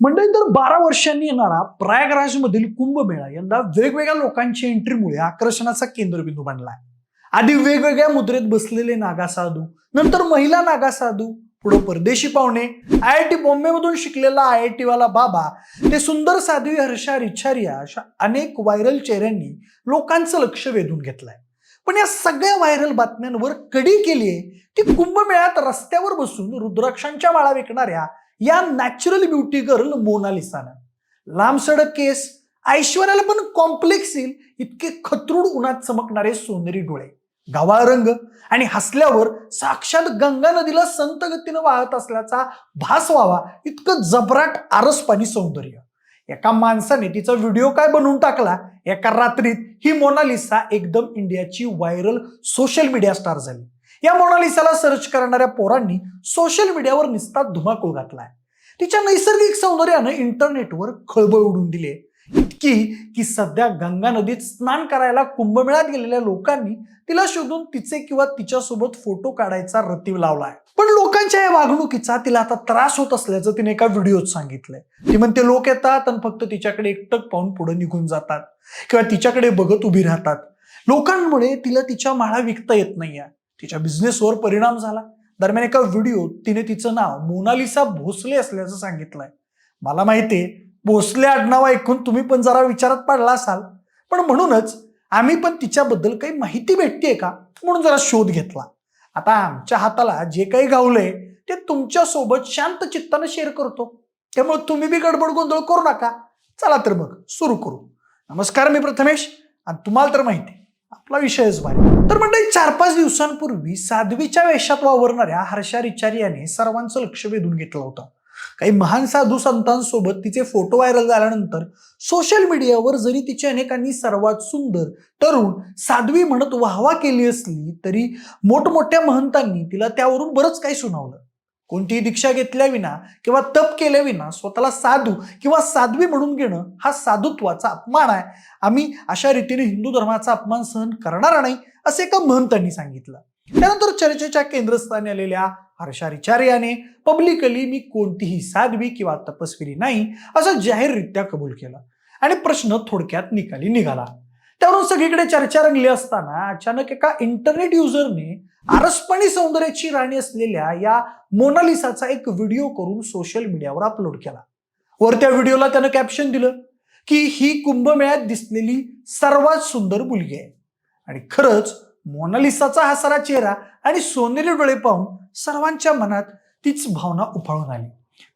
मंडळी तर बारा वर्षांनी येणारा प्रयागराजमधील कुंभमेळा यंदा वेगवेगळ्या लोकांच्या एंट्रीमुळे आकर्षणाचा केंद्रबिंदू बनलाय. आधी वेगवेगळ्या मुद्रेत बसलेले नागा साधू नंतर महिला नागा साधू पुढे परदेशी पाहुणे आय आय टी बॉम्बेमधून शिकलेला आय आय टी वाला बाबा ते सुंदर साध्वी हर्षा रिच्छारिया अशा अनेक व्हायरल चेहऱ्यांनी लोकांचं लक्ष वेधून घेतलंय. पण या सगळ्या व्हायरल बातम्यांवर कडी केली आहे की कुंभमेळ्यात रस्त्यावर बसून रुद्राक्षांच्या माळा विकणाऱ्या या नॅचरल ब्युटी गर्ल मोनालिसानं लांब सडक केस ऐश्वर्याला पण कॉम्प्लेक्स येईल इतके खतरूड उन्हात चमकणारे सोनेरी डोळे. गव्हाळ रंग आणि हसल्यावर साक्षात गंगा नदीला संत गतीनं वाहत असल्याचा भास व्हावा इतकं जबराट आरसपाणी सौंदर्य. एका माणसाने तिचा व्हिडिओ काय बनवून टाकला? एका रात्रीत ही मोनालिसा एकदम इंडियाची व्हायरल सोशल मीडिया स्टार झाली. या मोनालिसाला सर्च करणाऱ्या पोरांनी सोशल मीडियावर निसता धुमाकूळ घातलाय. तिच्या नैसर्गिक सौंदर्यानं इंटरनेटवर खळबळ उडून दिली इतकी की सध्या गंगा नदीत स्नान करायला कुंभमेळ्यात गेलेल्या लोकांनी तिला शोधून तिचे किंवा तिच्यासोबत फोटो काढायचा रतीव लावलाय. पण लोकांच्या या वागणुकीचा तिला आता त्रास होत असल्याचं तिने एका व्हिडिओत सांगितलंय. ती म्हणते लोक येतात आणि फक्त तिच्याकडे एकटक पाहून पुढे निघून जातात किंवा तिच्याकडे बघत उभी राहतात. लोकांमुळे तिला तिच्या माळा विकता येत नाहीये. तिच्या बिझनेसवर परिणाम झाला. दरम्यान एका व्हिडिओत तिने तिचं नाव मोनालिसा भोसले असल्याचं सांगितलंय. मला माहितीये भोसले आडनाव ऐकून तुम्ही पण जरा विचारात पडला असाल. पण म्हणूनच आम्ही पण तिच्याबद्दल काही माहिती भेटते का? म्हणून जरा शोध घेतला. आता आमच्या हाताला जे काही गावलंय ते तुमच्यासोबत शांत चित्तानं शेअर करतो. त्यामुळे तुम्ही बी गडबड गोंधळ करू नका. चला तर मग सुरू करू. नमस्कार मी प्रथमेश. आणि तुम्हाला तर माहिती आपला विषयच भारी तर मंडळी चार पाच दिवसांपूर्वी साध्वीच्या वेशात वावरणाऱ्या हर्षा रिचारी याने सर्वांचं लक्ष वेधून घेतलं होतं. काही महान साधू संतांसोबत तिचे फोटो व्हायरल झाल्यानंतर सोशल मीडियावर जरी तिची अनेकांनी सर्वात सुंदर तरुण साध्वी म्हणत वाहवा केली असली तरी मोठमोठ्या महंतांनी तिला त्यावरून बरंच काही सुनावलं. कोणतीही दीक्षा घेतल्याविना किंवा तप केल्याविना स्वतःला साधू किंवा साध्वी म्हणून घेणं हा साधुत्वाचा अपमान आहे. आम्ही अशा रीतीने हिंदू धर्माचा अपमान सहन करणार नाही असे एका महंतांनी सांगितलं. त्यानंतर चर्चेच्या केंद्रस्थानी आलेल्या हर्षा रिचार्याने पब्लिकली मी कोणतीही साध्वी किंवा तपस्विनी नाही असं जाहीररित्या कबूल केलं. आणि प्रश्न थोडक्यात निकाली निघाला. त्यावरून सगळीकडे चर्चा रंगली असताना अचानक एका इंटरनेट युजरने आरसपणी सौंदर्याची राणी असलेल्या या मोनालिसाचा एक व्हिडिओ करून सोशल मीडियावर अपलोड केला. वर त्या व्हिडिओला त्यानं कॅप्शन दिलं की ही कुंभमेळ्यात दिसलेली सर्वात सुंदर मुलगी आहे. आणि खरंच मोनालिसाचा हा सारा चेहरा आणि सोनेरी डोळे पाहून सर्वांच्या मनात तीच भावना उफाळून आली.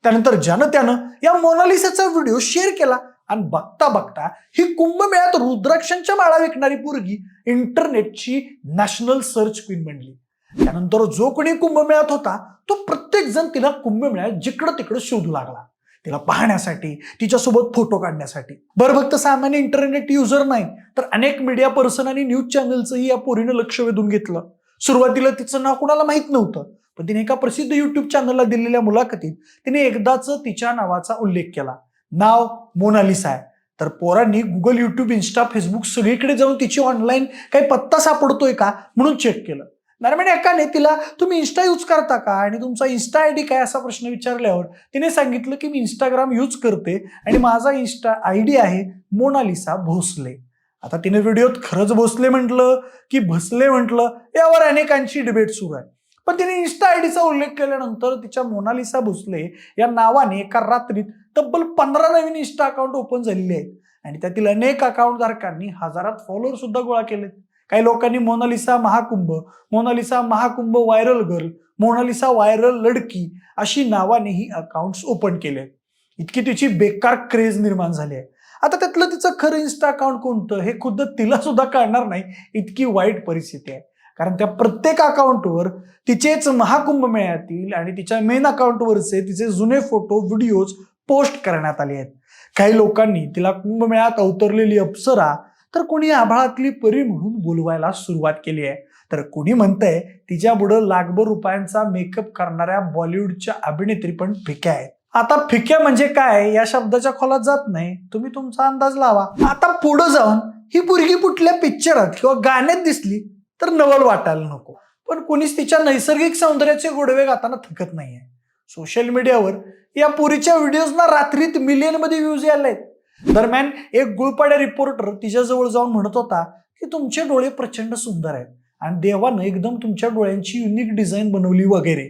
त्यानंतर ज्यानं त्यानं या मोनालिसाचा व्हिडिओ शेअर केला आणि बघता बघता ही कुंभमेळ्यात रुद्राक्षांच्या माळा विकणारी पोरगी इंटरनेटची नॅशनल सर्च क्वीन बनली. त्यानंतर जो कोणी कुंभमेळ्यात होता तो प्रत्येक जण तिला कुंभमेळ्यात जिकडं तिकडं शोधू लागला. तिला पाहण्यासाठी तिच्यासोबत फोटो काढण्यासाठी. बरं फक्त सामान्य इंटरनेट युजर नाही तर अनेक मीडिया पर्सन आणि न्यूज चॅनलचंही या पोरीनं लक्ष वेधून घेतलं. सुरुवातीला तिचं नाव कुणाला माहीत नव्हतं पण तिने एका प्रसिद्ध युट्यूब चॅनलला दिलेल्या मुलाखतीत तिने एकदाच तिच्या नावाचा उल्लेख केला. नाव मोनालिसा आहे. तर पोरांनी गुगल युट्यूब इन्स्टा फेसबुक सगळीकडे जाऊन तिची ऑनलाईन काही पत्ता सापडतोय का म्हणून चेक केलं. नारायण एकाने तिला तुम्ही इन्स्टा यूज करता का? आणि तुमचा इन्स्टा आय डी काय? असा प्रश्न विचारल्यावर तिने सांगितलं की मी इंस्टाग्राम यूज करते आणि माझा इन्स्टा आय डी आहे मोनालिसा भोसले. आता तिने व्हिडिओत खरंच भोसले म्हटलं की भसले म्हटलं यावर अनेकांची डिबेट सुरू आहे. पण तिने इन्स्टा आय डीचा उल्लेख केल्यानंतर तिच्या मोनालिसा भोसले या नावाने एका रात्रीत तब्बल पंधरा नवीन इन्स्टा अकाउंट ओपन झालेले आहेत. आणि त्यातील अनेक अकाउंट धारकांनी हजारात फॉलोअर सुद्धा गोळा केलेत. काही लोकांनी Monalisa Mahakumbh Monalisa Mahakumbh viral girl Monalisa viral लडकी अशी नावाने ही अकाउंट्स ओपन केले इतकी तिची बेकार क्रेज निर्माण झाली आहे. आता त्यातलं तिचं खरं इन्स्टा अकाउंट कोणतं हे खुद्द तिला सुद्धा कळणार नाही. इतकी वाईट परिस्थिती आहे. कारण त्या प्रत्येक अकाउंटवर तिचेच महाकुंभ मेळ्यातील आणि तिच्या मेन अकाउंटवरचे तिचे जुने फोटो व्हिडिओज पोस्ट करण्यात आले आहेत. काही लोकांनी तिला कुंभमेळ्यात अवतरलेली अप्सरा तर कोणी आभाळातली परी म्हणून बोलवायला सुरुवात केली आहे. तर कोणी म्हणतंय तिच्या पुढं लाखभर रुपयांचा मेकअप करणाऱ्या बॉलिवूडच्या अभिनेत्री पण फिक्या आहेत. आता फिक्या म्हणजे काय? या शब्दाच्या खोलात जात नाही. तुम्ही तुमचा अंदाज लावा. आता पुढं जाऊन ही पोरगी कुठल्या पिक्चरात किंवा गाण्यात दिसली तर नवल वाटायला नको. पण कोणीच तिच्या नैसर्गिक सौंदर्याचे गोडवे गाताना थकत नाहीये. सोशल मीडियावर या पुरीच्या व्हिडिओजना रात्रीत मिलियनमध्ये व्ह्यूज यायला आहेत. दरम्यान एक गुळपाड्या रिपोर्टर तिच्याजवळ जाऊन म्हणत होता की तुमचे डोळे प्रचंड सुंदर आहेत आणि देवानं एकदम तुमच्या डोळ्यांची युनिक डिझाईन बनवली वगैरे.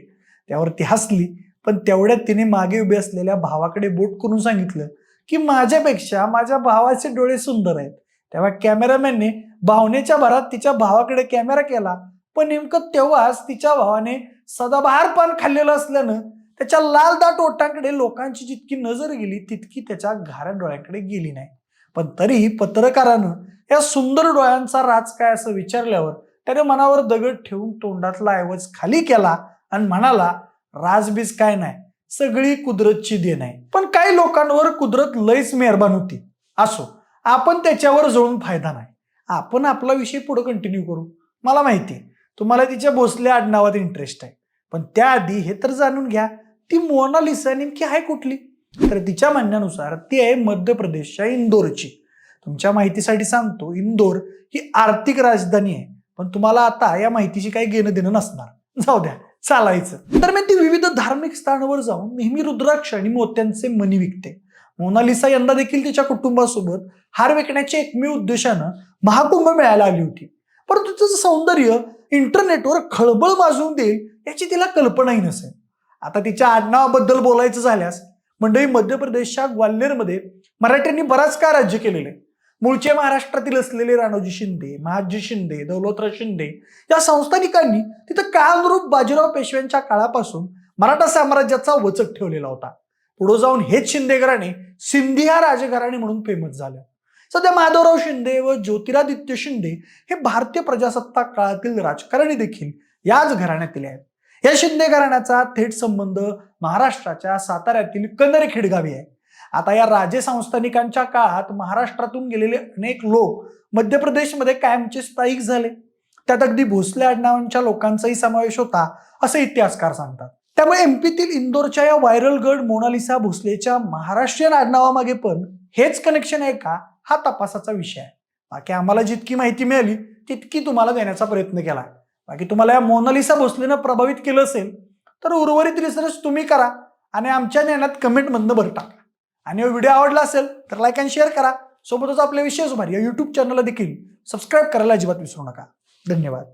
त्यावर ती हसली पण तेवढ्यात तिने मागे उभे असलेल्या भावाकडे बोट करून सांगितलं की माझ्यापेक्षा माझ्या भावाचे डोळे सुंदर आहेत. तेव्हा कॅमेरामॅनने भावनेच्या भरात तिच्या भावाकडे कॅमेरा केला. पण नेमकं तेव्हाच तिच्या भावाने सदाबहार पान खाल्लेलं असल्यानं त्याच्या लाल दाट ओठांकडे लोकांची जितकी नजर गेली तितकी त्याच्या घाऱ्या डोळ्याकडे गेली नाही. पण तरीही पत्रकारानं या सुंदर डोळ्यांचा राज काय असं विचारल्यावर त्याने मनावर दगड ठेवून तोंडातला ऐवज खाली केला आणि म्हणाला राजबीज काय नाही सगळी कुदरतची देण आहे. पण काही लोकांवर कुदरत लयच मेहरबान होती. असो आपण त्याच्यावर जळून फायदा नाही. आपण आपला विषय पुढे कंटिन्यू करू. मला माहिती आहे. तुम्हाला तिच्या भोसले आडनावात इंटरेस्ट आहे. पण त्याआधी हे तर जाणून घ्या ती मोनालिसा नेमकी आहे कुठली? तर तिच्या म्हणण्यानुसार ती आहे मध्य प्रदेशच्या इंदोरची. तुमच्या माहितीसाठी सांगतो इंदोर ही आर्थिक राजधानी आहे. पण तुम्हाला आता या माहितीशी काही घेणं देणं नसणार. जाऊ द्या चालायचं. दरम्यान ती विविध धार्मिक स्थानावर जाऊन नेहमी रुद्राक्ष आणि मोत्यांचे मनी विकते. मोनालिसा यंदा देखील तिच्या कुटुंबासोबत हार विकण्याच्या एकमेव उद्देशानं महाकुंभ मिळायला आली होती. परंतु तिचं सौंदर्य इंटरनेटवर खळबळ माजवून देईल याची तिला कल्पनाही नसेल. आता तिच्या आडनावाबद्दल बोलायचं झाल्यास मंडळी मध्य प्रदेशच्या ग्वाल्हेरमध्ये मराठ्यांनी बराच काळ राज्य केलेले आहे. मूळचे महाराष्ट्रातील असलेले राणोजी शिंदे महाजी शिंदे दौलतराव शिंदे या संस्थानिकांनी तिथं काळानुरूप बाजीराव पेशव्यांच्या काळापासून मराठा साम्राज्याचा वचक ठेवलेला होता. पुढे जाऊन हेच शिंदे घराणे सिंधिया राजघराणे म्हणून फेमस झालं. सध्या माधवराव शिंदे व ज्योतिरादित्य शिंदे हे भारतीय प्रजासत्ताक काळातील राजकारणी देखील याच घराण्यातील आहेत. या शिंदे घराण्याचा थेट संबंध महाराष्ट्राच्या साताऱ्यातील कन्नरखेड गावी आहे. आता या राजे संस्थानिकांच्या काळात महाराष्ट्रातून गेलेले अनेक लोक मध्य प्रदेशमध्ये कायमचे स्थायिक झाले. त्यात अगदी भोसले आडनावांच्या लोकांचाही समावेश होता असे इतिहासकार सांगतात. त्यामुळे एमपीतील इंदोरच्या या व्हायरल गड मोनालिसा भोसलेच्या महाराष्ट्रीयन आडनावामागे पण हेच कनेक्शन आहे का हा तपासाचा विषय आहे. बाकी आम्हाला जितकी माहिती मिळाली तितकी तुम्हाला देण्याचा प्रयत्न केला. बाकी तुम्हाला या मोनालिसा भोसलेनं प्रभावित केलं असेल तर उर्वरित रिसर्च तुम्ही करा आणि आमच्या ज्ञानात कमेंटमधनं भर टाका. आणि व्हिडिओ आवडला असेल तर लाईक अँड शेअर करा. सोबतच आपल्या विशेष भारी या यूट्यूब चॅनलला देखील सबस्क्राईब करायला अजिबात विसरू नका. धन्यवाद.